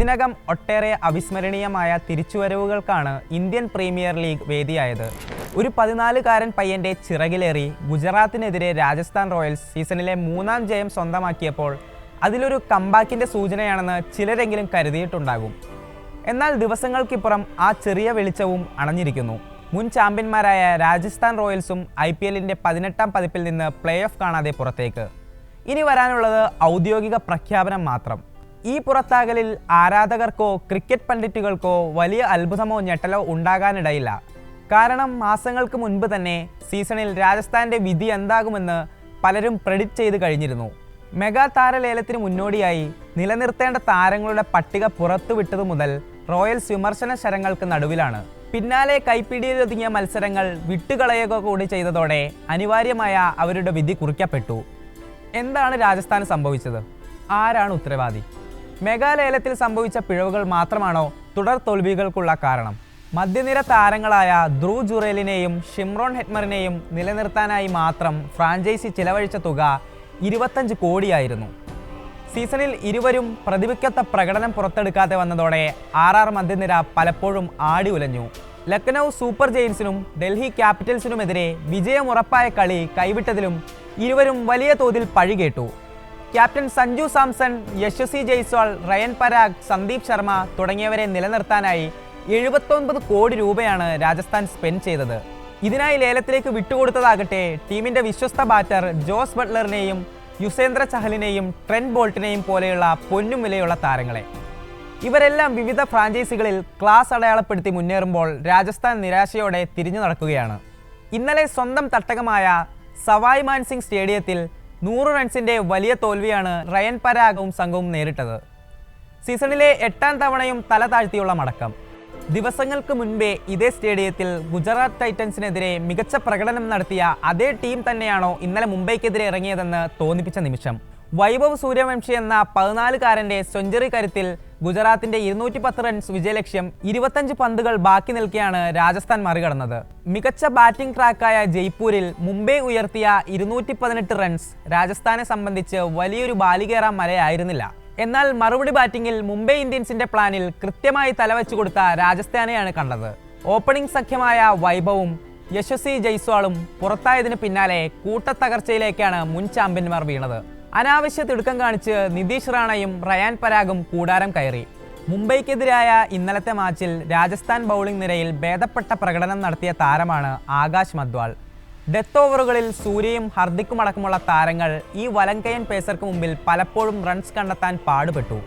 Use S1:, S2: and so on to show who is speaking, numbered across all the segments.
S1: ഇതിനകം ഒട്ടേറെ അവിസ്മരണീയമായ തിരിച്ചുവരവുകൾക്കാണ് ഇന്ത്യൻ പ്രീമിയർ ലീഗ് വേദിയായത്. ഒരു പതിനാലുകാരൻ പയ്യന്റെ ചിറകിലേറി ഗുജറാത്തിനെതിരെ രാജസ്ഥാൻ റോയൽസ് സീസണിലെ മൂന്നാം ജയം സ്വന്തമാക്കിയപ്പോൾ അതിലൊരു കമ്പാക്കിന്റെ സൂചനയാണെന്ന് ചിലരെങ്കിലും കരുതിയിട്ടുണ്ടാകും. എന്നാൽ ദിവസങ്ങൾക്കിപ്പുറം ആ ചെറിയ വെളിച്ചവും അണഞ്ഞിരിക്കുന്നു. മുൻ ചാമ്പ്യന്മാരായ രാജസ്ഥാൻ റോയൽസും ഐ പി എല്ലിന്റെ പതിനെട്ടാം പതിപ്പിൽ നിന്ന് പ്ലേ ഓഫ് കാണാതെ പുറത്തേക്ക്. ഇനി വരാനുള്ളത് ഔദ്യോഗിക പ്രഖ്യാപനം മാത്രം. ഈ പുറത്താകലിൽ ആരാധകർക്കോ ക്രിക്കറ്റ് പണ്ഡിറ്റുകൾക്കോ വലിയ അത്ഭുതമോ ഞെട്ടലോ ഉണ്ടാകാനിടയില്ല. കാരണം മാസങ്ങൾക്ക് മുൻപ് തന്നെ സീസണിൽ രാജസ്ഥാന്റെ വിധി എന്താകുമെന്ന് പലരും പ്രെഡിക്റ്റ് ചെയ്ത് കഴിഞ്ഞിരുന്നു. മെഗാ താരലേലത്തിന് മുന്നോടിയായി നിലനിർത്തേണ്ട താരങ്ങളുടെ പട്ടിക പുറത്തുവിട്ടതു മുതൽ റോയൽസ് വിമർശന ശരങ്ങൾക്ക് നടുവിലാണ്. പിന്നാലെ കൈപ്പിടിയിലൊതുങ്ങിയ മത്സരങ്ങൾ വിട്ടുകളയുക കൂടി ചെയ്തതോടെ അനിവാര്യമായ അവരുടെ വിധി കുറിക്കപ്പെട്ടു. എന്താണ് രാജസ്ഥാൻ സംഭവിച്ചത്? ആരാണ് ഉത്തരവാദി? മെഗാലേലത്തിൽ സംഭവിച്ച പിഴവുകൾ മാത്രമാണോ തുടർ തോൽവികൾക്കുള്ള കാരണം? മധ്യനിര താരങ്ങളായ ധ്രൂ ജുറേലിനെയും ഷിംറോൺ ഹെറ്റ്മറിനെയും നിലനിർത്താനായി മാത്രം ഫ്രാഞ്ചൈസി ചിലവഴിച്ച തുക ഇരുപത്തഞ്ച് കോടിയായിരുന്നു. സീസണിൽ ഇരുവരും പ്രതിഭയ്ക്കൊത്ത പ്രകടനം പുറത്തെടുക്കാതെ വന്നതോടെ ആർ ആർ മധ്യനിര പലപ്പോഴും ആടി ഉലഞ്ഞു. ലക്നൗ സൂപ്പർ ജെയിൻസിനും ഡൽഹി ക്യാപിറ്റൽസിനുമെതിരെ വിജയമുറപ്പായ കളി കൈവിട്ടതിലും ഇരുവരും വലിയ തോതിൽ പഴികേട്ടു ക്യാപ്റ്റൻ സഞ്ജു സാംസൺ യശസ്വി ജയ്സ്വാൾ റയൻ പരാഗ് സന്ദീപ് ശർമ്മ തുടങ്ങിയവരെ നിലനിർത്താനായി എഴുപത്തൊൻപത് കോടി രൂപയാണ് രാജസ്ഥാൻ സ്പെൻഡ് ചെയ്തത്. ഇതിനായി ലേലത്തിലേക്ക് വിട്ടുകൊടുത്തതാകട്ടെ ടീമിന്റെ വിശ്വസ്ത ബാറ്റർ ജോസ് ബട്ട്ലറിനെയും യുസേന്ദ്ര ചഹലിനെയും ട്രെൻഡ് ബോൾട്ടിനെയും പോലെയുള്ള പൊന്നും വിലയുള്ള താരങ്ങളെ. ഇവരെല്ലാം വിവിധ ഫ്രാഞ്ചൈസികളിൽ ക്ലാസ് അടയാളപ്പെടുത്തി മുന്നേറുമ്പോൾ രാജസ്ഥാൻ നിരാശയോടെ തിരിഞ്ഞു നടക്കുകയാണ്. ഇന്നലെ സ്വന്തം തട്ടകമായ സവായ് മാൻസിംഗ് സ്റ്റേഡിയത്തിൽ നൂറ് റൺസിന്റെ വലിയ തോൽവിയാണ് റയൻ പരാഗവും സംഘവും നേരിട്ടത്. സീസണിലെ എട്ടാം തവണയും തല താഴ്ത്തിയുള്ള മടക്കം. ദിവസങ്ങൾക്ക് മുൻപേ ഇതേ സ്റ്റേഡിയത്തിൽ ഗുജറാത്ത് ടൈറ്റൻസിനെതിരെ മികച്ച പ്രകടനം നടത്തിയ അതേ ടീം തന്നെയാണോ ഇന്നലെ മുംബൈക്കെതിരെ ഇറങ്ങിയതെന്ന് തോന്നിപ്പിച്ച നിമിഷം. വൈഭവ് സൂര്യവംശി എന്ന പതിനാലുകാരന്റെ സെഞ്ചുറി കരുത്തിൽ ഗുജറാത്തിന്റെ ഇരുന്നൂറ്റി പത്ത് റൺസ് വിജയലക്ഷ്യം ഇരുപത്തഞ്ച് പന്തുകൾ ബാക്കി നിൽക്കെയാണ് രാജസ്ഥാൻ മറികടന്നത്. മികച്ച ബാറ്റിംഗ് ട്രാക്കായ ജയ്പൂരിൽ മുംബൈ ഉയർത്തിയ ഇരുന്നൂറ്റി പതിനെട്ട് റൺസ് രാജസ്ഥാനെ സംബന്ധിച്ച് വലിയൊരു ബാലികേറാൻ മലയായിരുന്നില്ല. എന്നാൽ മറുപടി ബാറ്റിംഗിൽ മുംബൈ ഇന്ത്യൻസിന്റെ പ്ലാനിൽ കൃത്യമായി തലവെച്ചു കൊടുത്ത രാജസ്ഥാനെയാണ് കണ്ടത്. ഓപ്പണിംഗ് സഖ്യമായ വൈഭവും യശസ്വി ജയ്സ്വാളും പുറത്തായതിനു പിന്നാലെ കൂട്ടത്തകർച്ചയിലേക്കാണ് മുൻ ചാമ്പ്യന്മാർ വീണത്. അനാവശ്യ തിടുക്കം കാണിച്ച് നിതീഷ് റാണയും റയാൻ പരാഗും കൂടാരം കയറി. മുംബൈക്കെതിരായ ഇന്നലത്തെ മാച്ചിൽ രാജസ്ഥാൻ ബൗളിംഗ് നിരയിൽ ഭേദപ്പെട്ട പ്രകടനം നടത്തിയ താരമാണ് ആകാശ് മദ്വാൾ. ഡെത്ത് ഓവറുകളിൽ സൂര്യയും ഹർദിക്കും അടക്കമുള്ള താരങ്ങൾ ഈ വലങ്കയൻ പേസർക്ക് മുമ്പിൽ പലപ്പോഴും റൺസ് കണ്ടെത്താൻ പാടുപെട്ടു.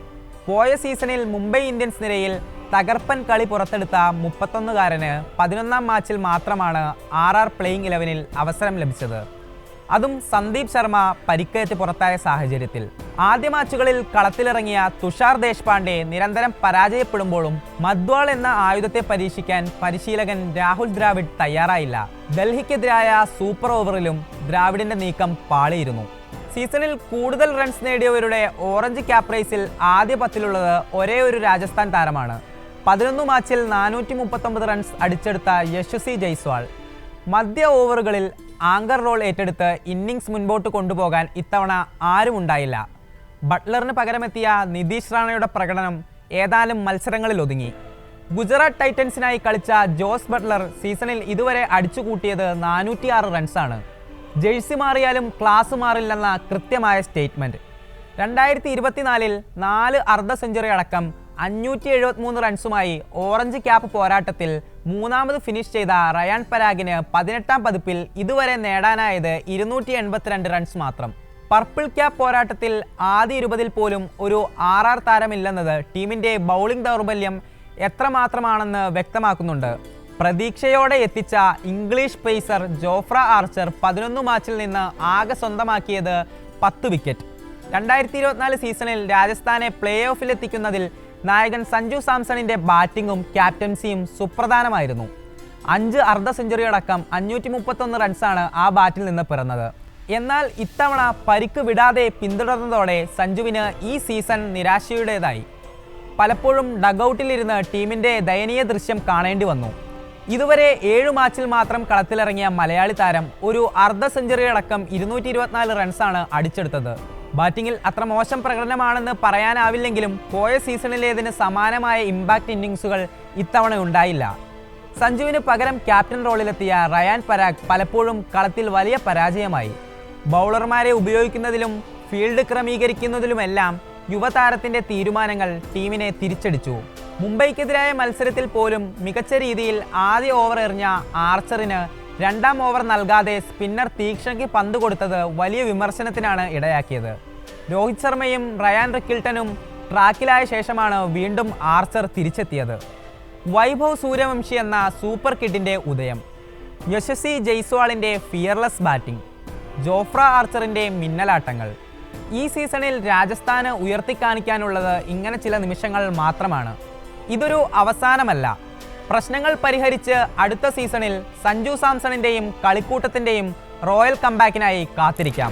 S1: പോയ സീസണിൽ മുംബൈ ഇന്ത്യൻസ് നിരയിൽ തകർപ്പൻ കളി പുറത്തെടുത്ത മുപ്പത്തൊന്നുകാരന് പതിനൊന്നാം മാച്ചിൽ മാത്രമാണ് ആർ ആർ പ്ലേയിങ് ഇലവനിൽ അവസരം ലഭിച്ചത്. അതും സന്ദീപ് ശർമ്മ പരിക്കേറ്റ് പുറത്തായ സാഹചര്യത്തിൽ. ആദ്യ മാച്ചുകളിൽ കളത്തിലിറങ്ങിയ തുഷാർ ദേശ്പാണ്ഡെ നിരന്തരം പരാജയപ്പെടുമ്പോഴും മദ്വാൾ എന്ന ആയുധത്തെ പരീക്ഷിക്കാൻ പരിശീലകൻ രാഹുൽ ദ്രാവിഡ് തയ്യാറായില്ല. ഡൽഹിക്കെതിരായ സൂപ്പർ ഓവറിലും ദ്രാവിഡിന്റെ നീക്കം പാളിയിരുന്നു. സീസണിൽ കൂടുതൽ റൺസ് നേടിയവരുടെ ഓറഞ്ച് ക്യാപ് റേസിൽ ആദ്യ പത്തിലുള്ളത് ഒരേ ഒരു രാജസ്ഥാൻ താരമാണ്. പതിനൊന്ന് മാച്ചിൽ നാനൂറ്റി മുപ്പത്തൊമ്പത് റൺസ് അടിച്ചെടുത്ത യശസ്വി ജയ്സ്വാൾ. മധ്യ ഓവറുകളിൽ ആങ്കർ റോൾ ഏറ്റെടുത്ത് ഇന്നിങ്സ് മുൻപോട്ട് കൊണ്ടുപോകാൻ ഇത്തവണ ആരുമുണ്ടായില്ല ബട്ട്ലറിന് പകരമെത്തിയ നിതീഷ് റാണയുടെ പ്രകടനം ഏതാനും മത്സരങ്ങളിൽ ഒതുങ്ങി. ഗുജറാത്ത് ടൈറ്റൻസിനായി കളിച്ച ജോസ് ബട്ട്ലർ സീസണിൽ ഇതുവരെ അടിച്ചുകൂട്ടിയത് നാനൂറ്റിയാറ് റൺസാണ്. ജേഴ്സി മാറിയാലും ക്ലാസ് മാറില്ലെന്ന കൃത്യമായ സ്റ്റേറ്റ്മെന്റ് രണ്ടായിരത്തി ഇരുപത്തിനാലിൽ നാല് അർദ്ധ സെഞ്ചുറി അടക്കം അഞ്ഞൂറ്റി എഴുപത്തിമൂന്ന് റൺസുമായി ഓറഞ്ച് ക്യാപ്പ് പോരാട്ടത്തിൽ മൂന്നാമത് ഫിനിഷ് ചെയ്ത റയാൻ പരാഗിന് പതിനെട്ടാം പതിപ്പിൽ ഇതുവരെ നേടാനായത് ഇരുന്നൂറ്റി എൺപത്തിരണ്ട് റൺസ് മാത്രം. പർപ്പിൾ ക്യാപ്പ് പോരാട്ടത്തിൽ ആദ്യ ഇരുപതിൽ പോലും ഒരു ആർ ആർ താരമില്ലെന്നത് ടീമിന്റെ ബൗളിംഗ് ദൗർബല്യം എത്രമാത്രമാണെന്ന് വ്യക്തമാക്കുന്നുണ്ട്. പ്രതീക്ഷയോടെ എത്തിച്ച ഇംഗ്ലീഷ് പേസർ ജോഫ്ര ആർച്ചർ പതിനൊന്ന് മാച്ചിൽ നിന്ന് ആകെ സ്വന്തമാക്കിയത് പത്ത് വിക്കറ്റ് രണ്ടായിരത്തി ഇരുപത്തിനാല് സീസണിൽ രാജസ്ഥാനെ പ്ലേ ഓഫിലെത്തിക്കുന്നതിൽ നായകൻ സഞ്ജു സാംസണിന്റെ ബാറ്റിംഗും ക്യാപ്റ്റൻസിയും സുപ്രധാനമായിരുന്നു. അഞ്ച് അർദ്ധ സെഞ്ചുറിയടക്കം അഞ്ഞൂറ്റി മുപ്പത്തൊന്ന് റൺസാണ് ആ ബാറ്റിൽ നിന്ന് പിറന്നത്. എന്നാൽ ഇത്തവണ പരിക്ക് വിടാതെ പിന്തുടർന്നതോടെ സഞ്ജുവിന് ഈ സീസൺ നിരാശയുടേതായി. പലപ്പോഴും ഡഗൌട്ടിലിരുന്ന് ടീമിന്റെ ദയനീയ ദൃശ്യം കാണേണ്ടി വന്നു. ഇതുവരെ ഏഴു മാച്ചിൽ മാത്രം കളത്തിലിറങ്ങിയ മലയാളി താരം ഒരു അർദ്ധ സെഞ്ചുറിയടക്കം ഇരുന്നൂറ്റി ഇരുപത്തിനാല് റൺസാണ് അടിച്ചെടുത്തത്. ബാറ്റിങ്ങിൽ അത്ര മോശം പ്രകടനമാണെന്ന് പറയാനാവില്ലെങ്കിലും പോയ സീസണിലേതിന് സമാനമായ ഇമ്പാക്റ്റ് ഇന്നിങ്സുകൾ ഇത്തവണ ഉണ്ടായില്ല. സഞ്ജുവിന് പകരം ക്യാപ്റ്റൻ റോളിലെത്തിയ റയാൻ പരാഗ് പലപ്പോഴും കളത്തിൽ വലിയ പരാജയമായി. ബൗളർമാരെ ഉപയോഗിക്കുന്നതിലും ഫീൽഡ് ക്രമീകരിക്കുന്നതിലുമെല്ലാം യുവതാരത്തിന്റെ തീരുമാനങ്ങൾ ടീമിനെ തിരിച്ചടിച്ചു. മുംബൈക്കെതിരായ മത്സരത്തിൽ പോലും മികച്ച രീതിയിൽ ആദ്യ ഓവർ എറിഞ്ഞ ആർച്ചറിന് രണ്ടാം ഓവർ നൽകാതെ സ്പിന്നർ തീക്ഷണയ്ക്ക് പന്ത് കൊടുത്തത് വലിയ വിമർശനത്തിനാണ് ഇടയാക്കിയത്. രോഹിത് ശർമ്മയും റയാൻ റിക്കിൾട്ടനും ട്രാക്കിലായ ശേഷമാണ് വീണ്ടും ആർച്ചർ തിരിച്ചെത്തിയത്. വൈഭവ് സൂര്യവംശി എന്ന സൂപ്പർ കിഡിന്റെ ഉദയം. യശസ്വി ജയ്സ്വാളിന്റെ ഫിയർലെസ് ബാറ്റിംഗ്. ജോഫ്ര ആർച്ചറിന്റെ മിന്നലാട്ടങ്ങൾ. ഈ സീസണിൽ രാജസ്ഥാന് ഉയർത്തിക്കാണിക്കാനുള്ളത് ഇങ്ങനെ ചില നിമിഷങ്ങൾ മാത്രമാണ്. ഇതൊരു അവസാനമല്ല. പ്രശ്നങ്ങൾ പരിഹരിച്ച് അടുത്ത സീസണിൽ സഞ്ജു സാംസണിന്റെയും കളിക്കൂട്ടത്തിന്റെയും റോയൽ കംബാക്കിനായി കാത്തിരിക്കാം.